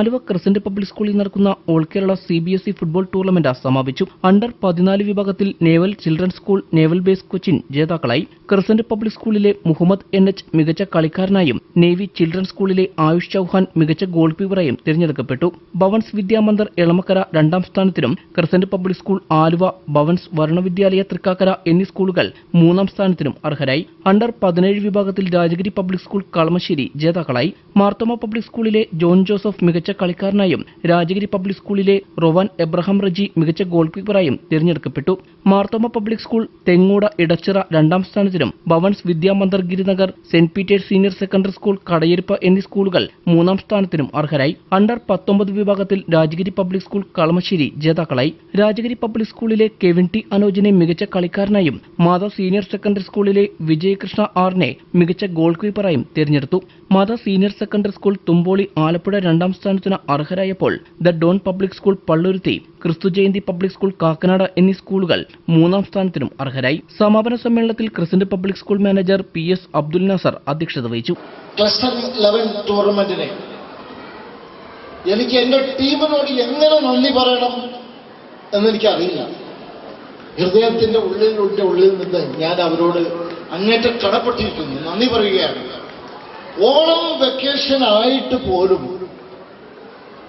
Aluva crescent public സ്കൂളിൽ നടക്കുന്ന all Kerala C B S E football tournament സമാപിച്ചു. Under പതിനാല് വിഭാഗത്തിൽ naval children's school naval base Cochin ജേതാക്കളായി. ക്രസന്റ് പബ്ലിക് സ്കൂളിലെ മുഹമ്മദ് എൻ എച്ച് മികച്ച കളിക്കാരനായും നേവി ചിൽഡ്രൻസ് സ്കൂളിലെ ആയുഷ് ചൌഹാൻ മികച്ച ഗോൾ കീപ്പറായും തിരഞ്ഞെടുക്കപ്പെട്ടു. ഭവൻസ് വിദ്യാമന്ദർ എളമക്കര രണ്ടാം സ്ഥാനത്തിനും crescent public school Aluva Bhavans വർണവിദ്യാലയ Thrikkakara എന്നീ സ്കൂളുകൾ മൂന്നാം സ്ഥാനത്തിനും അർഹരായി. അണ്ടർ പതിനേഴ് വിഭാഗത്തിൽ രാജഗിരി പബ്ലിക് സ്കൂൾ കളമശ്ശേരി ജേതാക്കളായി. മാർത്തോമ പബ്ലിക് സ്കൂളിലെ ജോൺ ജോസഫ് മികച്ച കളിക്കാരനായും രാജഗിരി പബ്ലിക് സ്കൂളിലെ റൊവാൻ എബ്രഹാം റജി മികച്ച ഗോൾ കീപ്പറായും തിരഞ്ഞെടുക്കപ്പെട്ടു. മാർത്തോമ പബ്ലിക് സ്കൂൾ തെങ്ങോട ഇടച്ചിറ രണ്ടാം സ്ഥാനത്തിനും Bhavans Vidyamandir Girinagar saint Peter's senior secondary school Kadayiruppu എന്നീ സ്കൂളുകൾ മൂന്നാം സ്ഥാനത്തിനും അർഹരായി. അണ്ടർ പത്തൊമ്പത് വിഭാഗത്തിൽ രാജഗിരി പബ്ലിക് സ്കൂൾ കളമശ്ശേരി ജേതാക്കളായി. രാജഗിരി പബ്ലിക് സ്കൂളിലെ കെവിൻ ടി അനോജിനെ മികച്ച കളിക്കാരനായും മാതാ സീനിയർ സെക്കൻഡറി സ്കൂളിലെ വിജയകൃഷ്ണ ആറിനെ മികച്ച ഗോൾ കീപ്പറായും തിരഞ്ഞെടുത്തു. Mata senior secondary school Thumpoly Alappuzha രണ്ടാം സ്ഥാനത്തിന് അർഹരായപ്പോൾ the Don public school Palluruthy Christu Jayanti public school Kakkanad എന്നീ സ്കൂളുകൾ മൂന്നാം സ്ഥാനത്തിനും അർഹരായി. സമാപന സമ്മേളനത്തിൽ crescent public school manager P S Abdul Nasar അധ്യക്ഷത വഹിച്ചു. എനിക്ക് എന്റെ ടീമിനോട് എങ്ങനെ നന്ദി പറയണം എന്നെനിക്കറിയില്ല. ഹൃദയത്തിന്റെ ഉള്ളിലുള്ളിന്റെ ഉള്ളിൽ നിന്ന് ഞാൻ അവരോട് അങ്ങേറ്റം കടപ്പെട്ടിരിക്കുന്നു. നന്ദി പറയുകയാണ്. ഓണം വെക്കേഷൻ ആയിട്ട് പോലും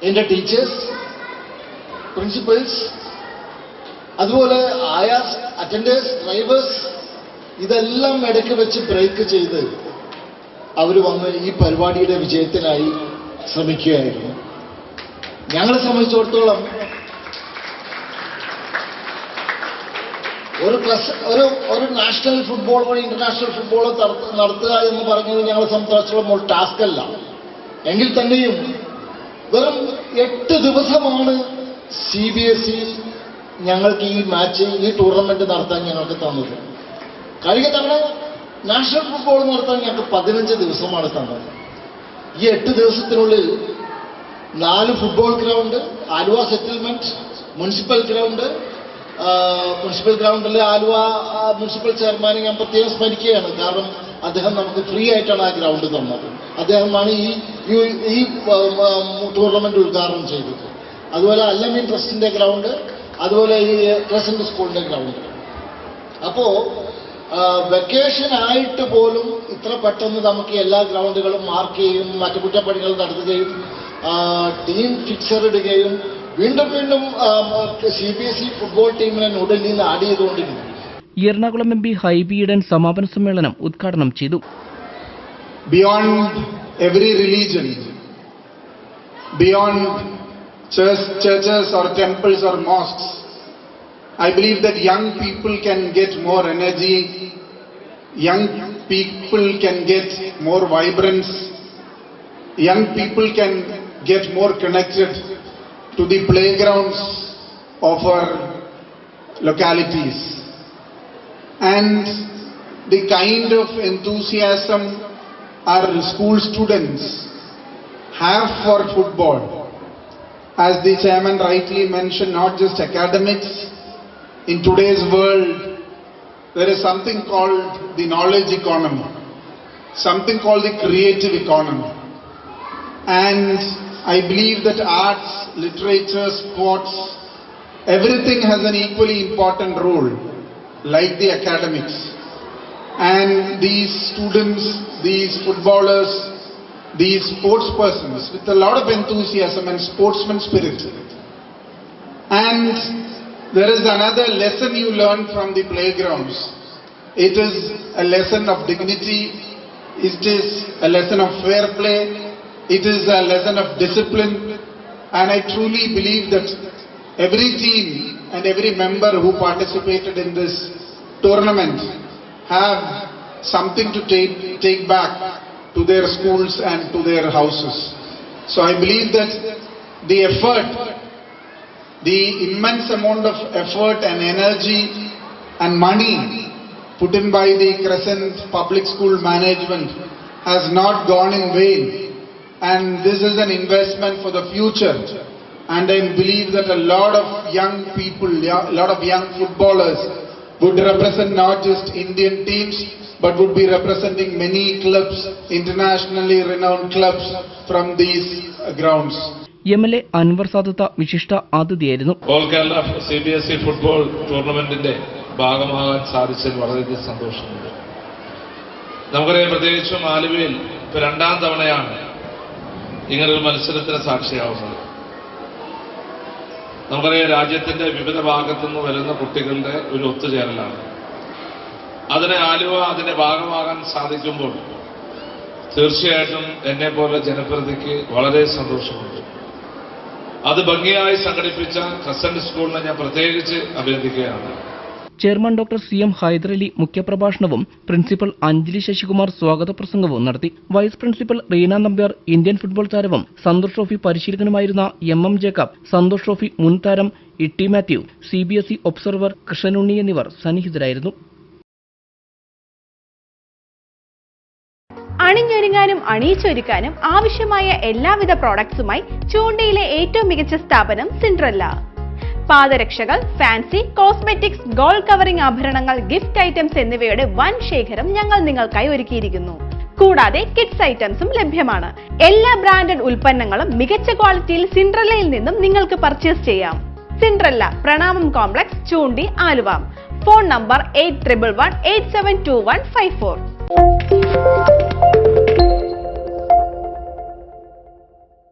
എന്റെ ടീച്ചേഴ്സ് പ്രിൻസിപ്പൽസ് അതുപോലെ ആയാസ് അറ്റൻഡേഴ്സ് ഡ്രൈവേഴ്സ് ഇതെല്ലാം ഇടയ്ക്ക് വെച്ച് ബ്രേക്ക് ചെയ്ത് അവർ വന്ന് ഈ പരിപാടിയുടെ വിജയത്തിനായി ശ്രമിക്കുകയായിരുന്നു. ഞങ്ങളെ സംബന്ധിച്ചിടത്തോളം ഒരു ക്ലസ് ഒരു ഒരു നാഷണൽ ഫുട്ബോൾ ഇന്റർനാഷണൽ ഫുട്ബോൾ നടത്തുക എന്ന് പറഞ്ഞത് ഞങ്ങളെ സംബന്ധിച്ചിടത്തോളം ഒരു ടാസ്ക് അല്ല. എങ്കിൽ തന്നെയും വെറും എട്ട് ദിവസമാണ് സി ബി എസ് ഇ ഞങ്ങൾക്ക് ഈ മാച്ച് ഈ ടൂർണമെന്റ് നടത്താൻ ഞങ്ങൾക്ക് തന്നത്. കഴിഞ്ഞ തവണ നാഷണൽ ഫുട്ബോൾ നടത്താൻ ഞങ്ങൾക്ക് പതിനഞ്ച് ദിവസമാണ് തന്നത്. ഈ എട്ട് ദിവസത്തിനുള്ളിൽ നാല് football ground Aluva settlement municipal ground municipal ഗ്രൗണ്ടിലെ Aluva municipal ചെയർമാനെ ഞാൻ പ്രത്യേകം സ്മരിക്കുകയാണ്. കാരണം അദ്ദേഹം നമുക്ക് ഫ്രീ ആയിട്ടാണ് ആ ഗ്രൗണ്ട് തന്നത്. അദ്ദേഹമാണ് ഈ ഈ- ടൂർണമെന്റ് ഉദ്ഘാടനം ചെയ്തത്. അതുപോലെ അല്ലമീൻ ട്രസ്റ്റിന്റെ ഗ്രൗണ്ട് അതുപോലെ ഈ ട്രസ്റ്റിന്റെ സ്കൂളിന്റെ ഗ്രൗണ്ട് അപ്പോ വെക്കേഷൻ ആയിട്ട് പോലും ഇത്ര പെട്ടെന്ന് നമുക്ക് എല്ലാ ഗ്രൗണ്ടുകളും മാർക്ക് ചെയ്യും മറ്റു കുറ്റപ്പണികൾ നടത്തുകയും ടീം ഫിക്സർ ഇടുകയും വീണ്ടും വീണ്ടും C B S E football ടീമിനെ ന്യൂഡൽഹിയിൽ നിന്ന് ആഡ് ചെയ്തുകൊണ്ടിരുന്നു എറണാകുളം എം പി ഹൈബി ഈഡൻ സമാപന സമ്മേളനം ഉദ്ഘാടനം ചെയ്തു. Beyond every religion beyond churches or temples or mosques I believe that young people can get more energy young people can get more vibrance young people can get more connected to the playgrounds of And the kind of enthusiasm our school students have for football. As the chairman rightly mentioned, not just academics. In today's world, there is something called the knowledge economy, something called the creative economy. And I believe that arts, literature, sports, everything has an equally important role, like the academics. And these students, these footballers, these sports persons with a lot of enthusiasm and sportsman spirit. And there is another lesson you learn from the playgrounds. It is a lesson of dignity, it is a lesson of fair play, it is a lesson of discipline, and I truly believe that every team and every member who participated in this tournament have something to take, take back to their schools and to their houses. So I believe that the effort, the immense amount of effort and energy and money put in by the Crescent Public School Management has not gone in vain. And this is an investment for the future. And I believe that a lot of young people, a lot of young footballers would represent not just Indian teams, but would be representing many clubs, internationally renowned clubs from these grounds. M L A Anwar Sadath വിശിഷ്ട അതിഥിയായിരുന്നു. All Kerala C B S E football ടൂർണമെന്റിന്റെ ഭാഗമാകാൻ സാധിച്ചതിൽ വളരെയധികം സന്തോഷമുണ്ട്. നമുക്കറിയാം പ്രത്യേകിച്ചും ആലുവയിൽ ഇപ്പൊ രണ്ടാം തവണയാണ് ഇങ്ങനൊരു മത്സരത്തിന് സാക്ഷിയാവുന്നത്. നമുക്കറിയാം രാജ്യത്തിന്റെ വിവിധ ഭാഗത്തു നിന്ന് വരുന്ന കുട്ടികളുടെ ഒരു ഒത്തുചേരലാണ്. അതിനെ ആലുവ അതിന്റെ ഭാഗമാകാൻ സാധിക്കുമ്പോൾ തീർച്ചയായിട്ടും എന്നെ പോലെ ജനപ്രതിക്ക് വളരെ സന്തോഷമുണ്ട്. അത് ഭംഗിയായി സംഘടിപ്പിച്ച കസൻ സ്കൂളിനെ ഞാൻ പ്രത്യേകിച്ച് അഭിനന്ദിക്കുകയാണ് chairman doctor C M Hyderali മുഖ്യപ്രഭാഷണവും principal Anjali Sasikumar സ്വാഗത പ്രസംഗവും നടത്തി. Vice principal Reena Nambiar Indian football താരവും Santosh trophy പരിശീലകനുമായിരുന്ന M M Jacob Santosh trophy മുൻ താരം Itty Mathew C B S E observer Krishnanunni എന്നിവർ സന്നിഹിതരായിരുന്നു. അണിഞ്ഞൊരുങ്ങാനും അണിയിച്ചൊരുക്കാനും ആവശ്യമായ എല്ലാവിധ പ്രോഡക്ട്സുമായി ചൂണ്ടയിലെ ഏറ്റവും മികച്ച സ്ഥാപനം സിൻഡ്രല്ല പാദരക്ഷകൾ ഫാൻസി കോസ്മെറ്റിക്സ് ഗോൾഡ് കവറിംഗ് ആഭരണങ്ങൾ ഗിഫ്റ്റ് ഐറ്റംസ് എന്നിവയുടെ വൻ ശേഖരം ഞങ്ങൾ നിങ്ങൾക്കായി ഒരുക്കിയിരിക്കുന്നു. കൂടാതെ കിഡ്സ് ഐറ്റംസും ലഭ്യമാണ്. എല്ലാ ബ്രാൻഡഡ് ഉൽപ്പന്നങ്ങളും മികച്ച ക്വാളിറ്റിയിൽ സിൻഡ്രല്ലയിൽ നിന്നും നിങ്ങൾക്ക് പർച്ചേസ് ചെയ്യാം. Cinderella Pranamam complex Choondy Aluva. Phone number eight triple one eight seven two one five four